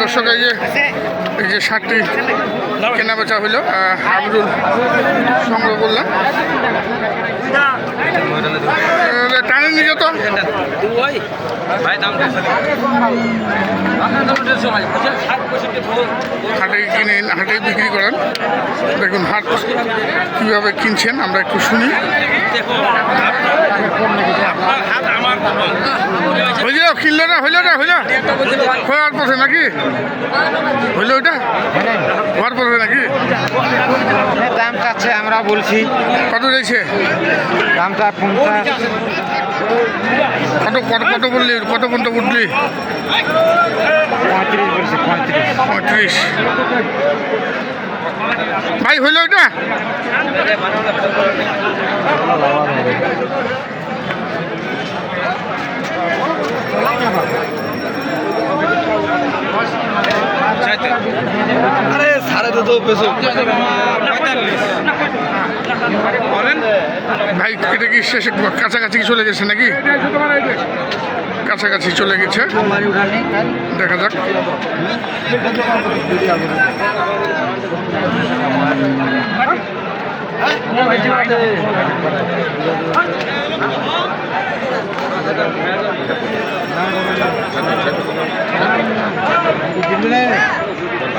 দর্শক এই যে এই যে শার্টটি কেনা বেচা হইল আবরুল সংগ্রহ করলাম টানে নিয়ে যেত হাটে কিনে হাটে বিক্রি করেন। দেখুন হাট কীভাবে কিনছেন আমরা একটু শুনি। হইল কিনলো না হইল না হইল। হওয়ার পথে নাকি? হইল ওইটা? হওয়ার পথে নাকি? দাম চাচ্ছে আমরা বলছি। কত রয়েছে দামটা পঞ্চাশ কত কত কত বললি কত পর্যন্ত উঠলি পঁয়ত্রিশ ভাই হইল ওইটা আরে সাড়ে তো পেছো। ভাই এটা কি শেষে কাছাকাছি চলে গেছে নাকি? কাছাকাছি চলে গেছে। দেখা যাক।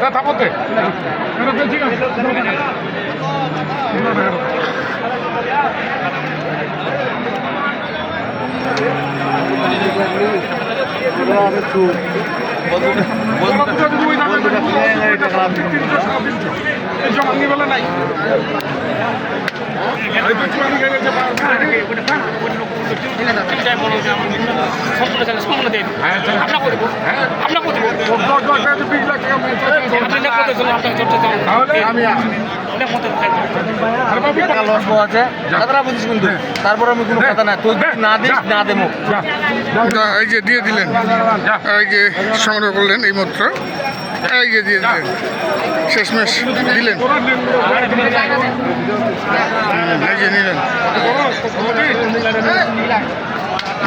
লস আছে কথাটা বুঝিস কিন্তু তারপর আমি কোনো কথা না তুই না দিস না দেবো। এই যে দিয়ে দিলেন। এই যে সংগ্রহ করলেন এই মাত্র এই যে দিয়ে দিলেন। শেষমেশ দিলেন। নিলেন।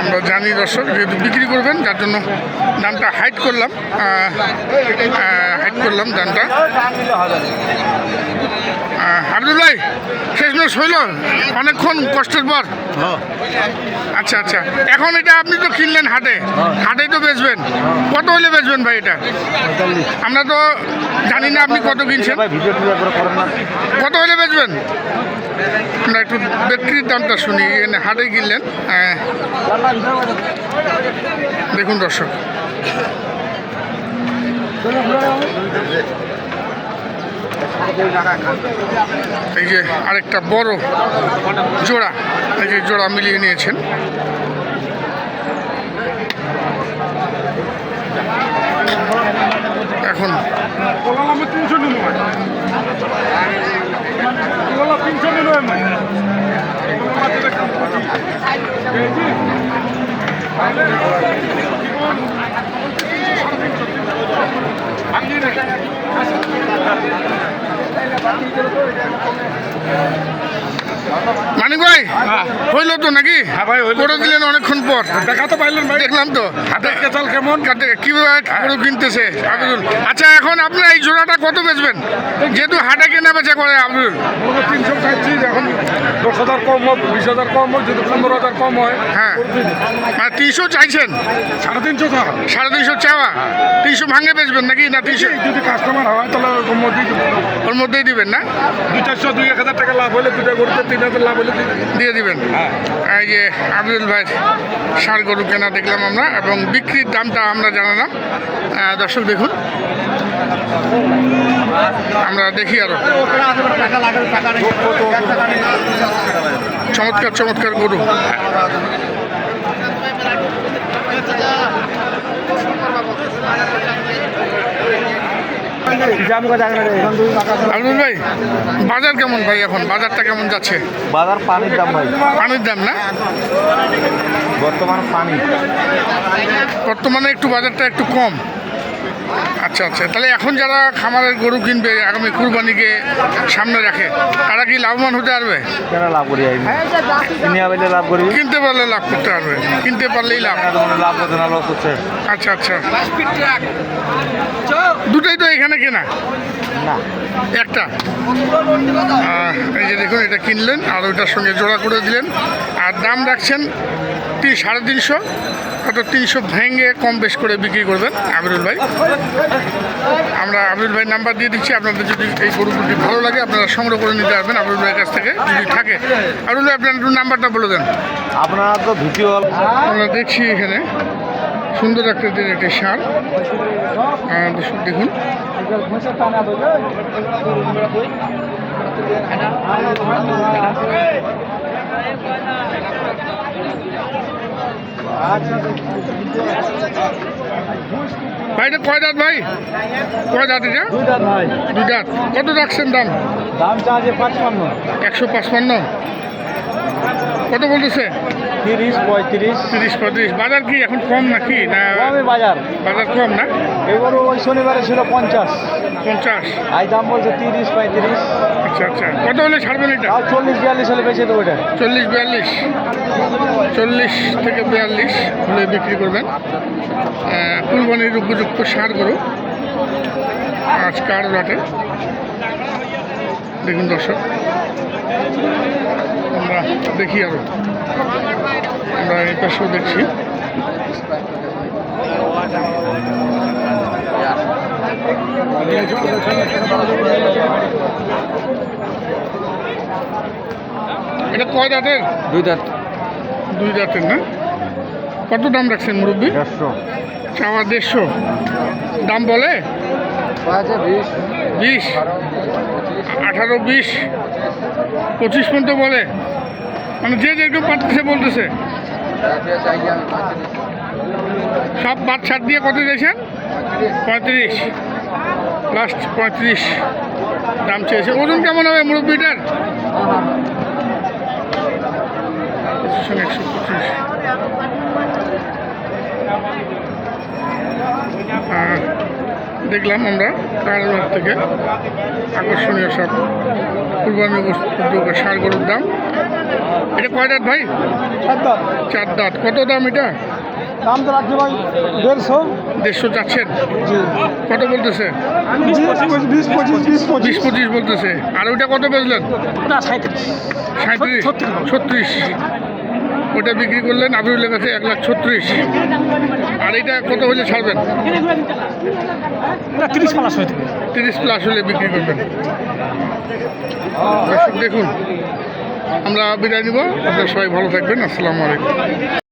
আমরা জানি দর্শক যেহেতু বিক্রি করবেন, যার জন্য দামটা হাইট করলাম হাইট করলাম দামটা। আহ, আব্দুল ভাই শেষমেশ হইল অনেকক্ষণ কষ্টের পর। আচ্ছা আচ্ছা। এখন এটা আপনি তো কিনলেন হাটে। হাটেই তো বেচবেন। কত হলে বেচবেন ভাই এটা? আমরা তো জানি না আপনি কত কিনছেন। কত হলে বেচবেন? আমরা একটু বিক্রির দামটা শুনি। এখানে হাটে কিনলেন। আহ, দেখুন দর্শক। এই যে আরেকটা বড় জোড়া এই যে জোড়া মিলিয়ে নিয়েছেন। এখন Thank you. মানিক ভাই হইল তো নাকি? করে দিলেন অনেকক্ষণ পর। দেখা তো পাইলেন ভাই। দেখলাম তো। হাটের কেমন? কীভাবে গরু কিনতেছে আব্দুল। আচ্ছা এখন আপনার এই জোড়াটা কত বেচবেন? যেহেতু হাটে কেনা বেচা করে আব্দুল। তিনশো খাচ্ছি এখন দশ হাজার কম হোক বিশ হাজার কম হোক যদি পনেরো হাজার কম হয় হ্যাঁ। মানে তিনশো চাইছেন? সাড়ে তিনশো টাকা সাড়ে তিনশো চাওয়া? তিনশো ভাঙে বেচবেন নাকি না তিনশো যদি কাস্টমার হয় তাহলে ওর মধ্যেই ওর মধ্যেই দিবেন না? দুই চারশো দুই এক হাজার টাকা লাভ হলে দুটা গরুতে তিন দিয়ে দিবেন। এই যে আব্দুল ভাই ষাড় গরু কেনা দেখলাম আমরা এবং বিক্রির দামটা আমরা জানালাম। দর্শক দেখুন। আমরা দেখি আরও। চমৎকার চমৎকার গরু। ভাই বাজার কেমন ভাই এখন? বাজারটা কেমন যাচ্ছে? বাজার পানির দাম ভাই। পানির দাম না? বর্তমান পানি। বর্তমানে একটু বাজারটা একটু কম। আচ্ছা আচ্ছা। তাহলে এখন যারা খামারের গরু কিনবে আগামী কুরবানিকে সামনে রাখে তারা কি লাভবান হতে পারবে? কেন লাভ করি লাভ করি। কিনতে পারলে লাভ করতে পারবে কিনতে পারলেই লাভ। লাভ না লস হচ্ছে। আচ্ছা আচ্ছা। দুটোই তো এখানে কেনা? না। একটা? এই যে দেখুন এটা কিনলেন আর ওইটার সঙ্গে জোড়া করে দিলেন। আর দাম রাখছেন সাড়ে তিনশো অর্থাৎ তিনশো ভেঙে কম বেশ করে বিক্রি করবেন আবিরুল ভাই। আমরা আবিরুল ভাই নাম্বার দিয়ে দিচ্ছি আপনাদের যদি এই গরু দুটি ভালো লাগে আপনারা সংগ্রহ করে নিতে পারবেন আবিরুল ভাইয়ের কাছ থেকে যদি থাকে। আবিরুল ভাই আপনার একটু নাম্বারটা বলে দেন। আপনারা তো ভিডিও আমরা দেখছি এখানে সুন্দর আকৃতির একটি সার। দর্শক দেখুন। ভাই এটা কয় দাঁত ভাই? কয় দাঁত এটা? ভাই। দুই দাঁত। কত রাখছেন দাম? দাম চার্জে পাঁচপান্ন। একশো পাঁচপান্ন। কত বলতেছে? তিরিশ পঁয়ত্রিশ। তিরিশ পঁয়ত্রিশ। বাজার কি এখন কম নাকি? না বাজার। বাজার কম না? এবারও ওই শনিবারে ছিল পঞ্চাশ। পঞ্চাশ। আজ দাম বলছে তিরিশ পঁয়ত্রিশ। আচ্ছা আচ্ছা। কত হলে ছাড়বেন এটা? আর চল্লিশ বিয়াল্লিশ হলে বেঁচে দেবো এটা। চল্লিশ বিয়াল্লিশ। চল্লিশ থেকে বিয়াল্লিশ হলে বিক্রি করবেন। কুরবানির উপযুক্ত সার গরু। আজ কার রাটে? দেখুন দর্শক। আমরা দেখি আরও। আমরা এই পাশেও দেখছি। এটা কয় দাঁতের? দুই দাঁত। দুই দাঁতের না? কত দাম রাখছেন মুরব্বী? দেড়শো। চাওয়া দেড়শো। দাম বলে? বিশ। আঠারো বিশ। পঁচিশ পর্যন্ত বলে। মানে যে যেরকম পারতেছে বলতেছে। সব ছাড় দিয়ে কত দিয়েছেন পঁয়ত্রিশ। লাস্ট পঁয়ত্রিশ। দাম চেয়েছে। ওজন কেমন হবে মুরব্বিটার? একশো পঁচিশ। আহ, দেখলাম আমরা কারাগার থেকে আকর্ষণীয় সব কুরবানি উদ্যোগের সার গরুর দাম। এটা কয় দাঁত ভাই? চার দাঁত। কত দাম এটা? দাম তো রাখছে ভাই দেড়শো। দেড়শো চাচ্ছেন? কত বলতেছে? বিশ পঁচিশ বলতেছে। আর ওইটা কত বেচলেন? সাঁত্রিশ ছত্রিশ। ওটা বিক্রি করলেন আবিরুলের কাছে এক লাখ ছত্রিশ। আর এটা কত হলে ছাড়বেন? তিরিশ পালাশ হয়ে তিরিশ প্লাস হলে বিক্রি করবেন। দেখুন। আমরা বিদায় নিব। আপনারা সবাই ভালো থাকবেন। আসসালামু আলাইকুম।